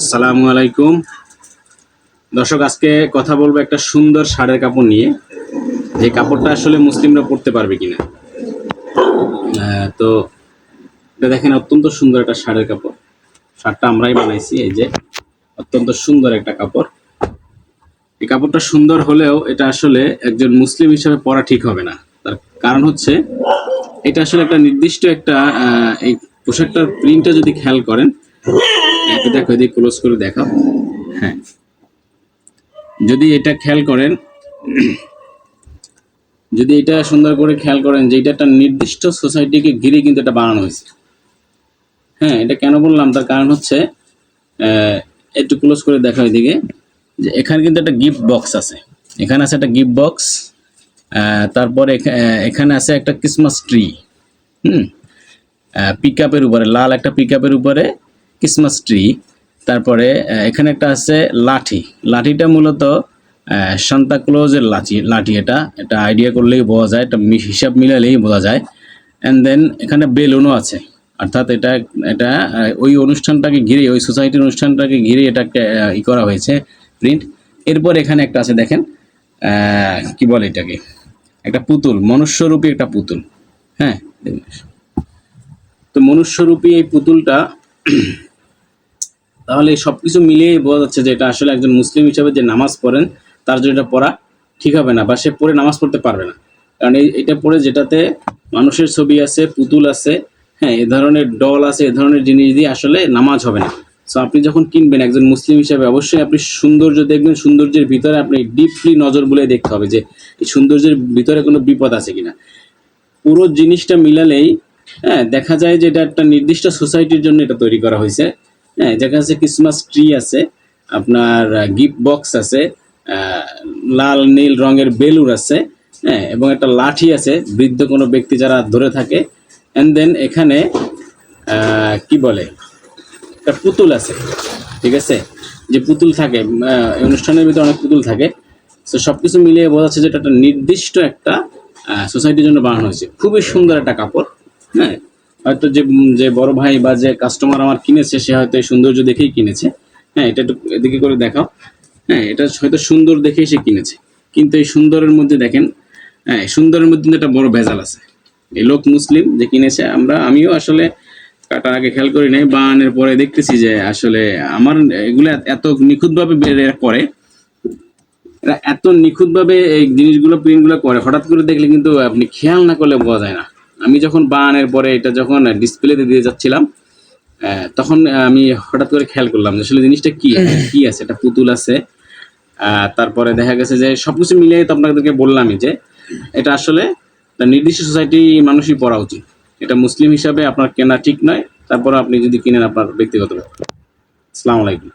আসসালামু আলাইকুম। দর্শক, আজকে কথা বলব একটা সুন্দর শাড়ির কাপড় নিয়ে। যে কাপড়টা আসলে মুসলিমরা পরতে পারবে কিনা। তো এটা দেখেন, অত্যন্ত সুন্দর একটা শাড়ির কাপড়। শার্টটা আমরাই বানাইছি, এই যে অত্যন্ত সুন্দর একটা কাপড়। এই কাপড়টা সুন্দর হলেও এটা আসলে একজন মুসলিম হিসেবে পরা ঠিক হবে না। তার কারণ হচ্ছে, এটা আসলে একটা নির্দিষ্ট একটা এই পোশাকটার প্রিন্টটা যদি খেয়াল করেন একটু দেখো এদিকে ক্লোজ করে দেখাও। হ্যাঁ। যদি এটা খেয়াল করেন, যদি এটা সুন্দর করে খেয়াল করেন যে এটা একটা নির্দিষ্ট সোসাইটিকে ঘিরে কিন্তু এটা বানানো হয়েছে। হ্যাঁ এটা কেন বললাম? তার কারণ হচ্ছে একটু ক্লোজ করে দেখা এদিকে, যে এখানে কিন্তু একটা গিফট বক্স আছে। এখানে আছে একটা গিফট বক্স তারপরে এখানে আছে একটা ক্রিসমাস ট্রি হুম? পিক আপের উপরে, লাল একটা পিক আপের উপরে ক্রিসমাস ট্রি তারপরে এখানে একটা আছে লাঠি। লাঠিটা মূলত সান্তা ক্লোজের লাঠি লাঠি এটা। এটা আইডিয়া করলেই বোঝা যায়, এটা হিসাব মিলালেই বোঝা যায়। অ্যান্ড দেন এখানে বেলুনও আছে। অর্থাৎ এটা এটা ওই অনুষ্ঠানটাকে ঘিরে ওই সোসাইটির অনুষ্ঠানটাকে ঘিরে এটাকে ই করা হয়েছে প্রিন্ট এরপর এখানে একটা আছে, দেখেন কি বলে এটাকে? একটা পুতুল, মনুষ্যরূপী একটা পুতুল। হ্যাঁ তো মনুষ্যরূপী এই পুতুলটা তাহলে সব কিছু মিলিয়ে বোঝা যাচ্ছে যে এটা আসলে একজন মুসলিম হিসাবে যে নামাজ পড়েন, তার জন্য এটা পড়া ঠিক হবে না বা সে পড়ে নামাজ পড়তে পারবে না। কারণ এই, এটা পড়ে যেটাতে মানুষের ছবি আছে, পুতুল আছে হ্যাঁ এ ধরনের ডল আছে, এ ধরনের জিনিস দিয়ে আসলে নামাজ হবে না। সো আপনি যখন কিনবেন একজন মুসলিম হিসাবে, অবশ্যই আপনি সৌন্দর্য দেখবেন, সৌন্দর্যের ভিতরে আপনি ডিপলি নজর বলে দেখতে হবে যে এই সৌন্দর্যের ভিতরে কোনো বিপদ আছে কিনা। পুরো জিনিসটা মিলালেই হ্যাঁ দেখা যায় যে এটা একটা নির্দিষ্ট সোসাইটির জন্য এটা তৈরি করা হয়েছে। হ্যাঁ যেখানে আছে ক্রিসমাস ট্রি আছে, আপনার গিফট বক্স আছে লাল, নীল রঙের বেলুন আছে হ্যাঁ এবং একটা লাঠি আছে, বৃদ্ধ কোনো ব্যক্তি যারা ধরে থাকে অ্যান্ড দেন এখানে কি বলে, একটা পুতুল আছে, ঠিক আছে? যে পুতুল থাকে অনুষ্ঠানের ভিতরে অনেক পুতুল থাকে, তো সব কিছু মিলিয়ে বোঝা যাচ্ছে যে এটা একটা নির্দিষ্ট একটা সোসাইটির জন্য বানানো হয়েছে। খুবই সুন্দর একটা কাপড় হ্যাঁ হয়তো যে যে বড় ভাই বা যে কাস্টমার আমার কিনেছে, সে হয়তো এই সৌন্দর্য দেখেই কিনেছে। হ্যাঁ এটা একটু এদিকে করে দেখাও। হ্যাঁ এটা হয়তো সুন্দর দেখেই সে কিনেছে। কিন্তু এই সুন্দরের মধ্যে দেখেন হ্যাঁ সুন্দরের মধ্যে একটা বড় ভেজাল আছে। এই লোক মুসলিম যে কিনেছে, আমরা, আমিও আসলে কাটার আগে খেয়াল করি নাই বানের পরে দেখতেছি যে আসলে আমার এগুলো এত নিখুঁতভাবে করে। এত নিখুঁতভাবে এই জিনিসগুলো প্রিন্টগুলো করে, হঠাৎ করে দেখলে কিন্তু আপনি খেয়াল না করলে বোঝা যায় না। আমি যখন বানের পরে এটা যখন ডিসপ্লেতে দিয়ে যাচ্ছিলাম আহ, তখন আমি হঠাৎ করে খেয়াল করলাম যে আসলে জিনিসটা কি? কি আছে? এটা পুতুল আছে। আহ, তারপরে দেখা গেছে যে সবকিছু মিলিয়ে তো আপনাদেরকে বললামই যে এটা আসলে নির্দিষ্ট সোসাইটি মানুষই পড়া উচিত। এটা মুসলিম হিসাবে আপনার কেনা ঠিক নয়। তারপর আপনি যদি কিনেন আপনার ব্যক্তিগত ব্যাপার। আসসালামু আলাইকুম।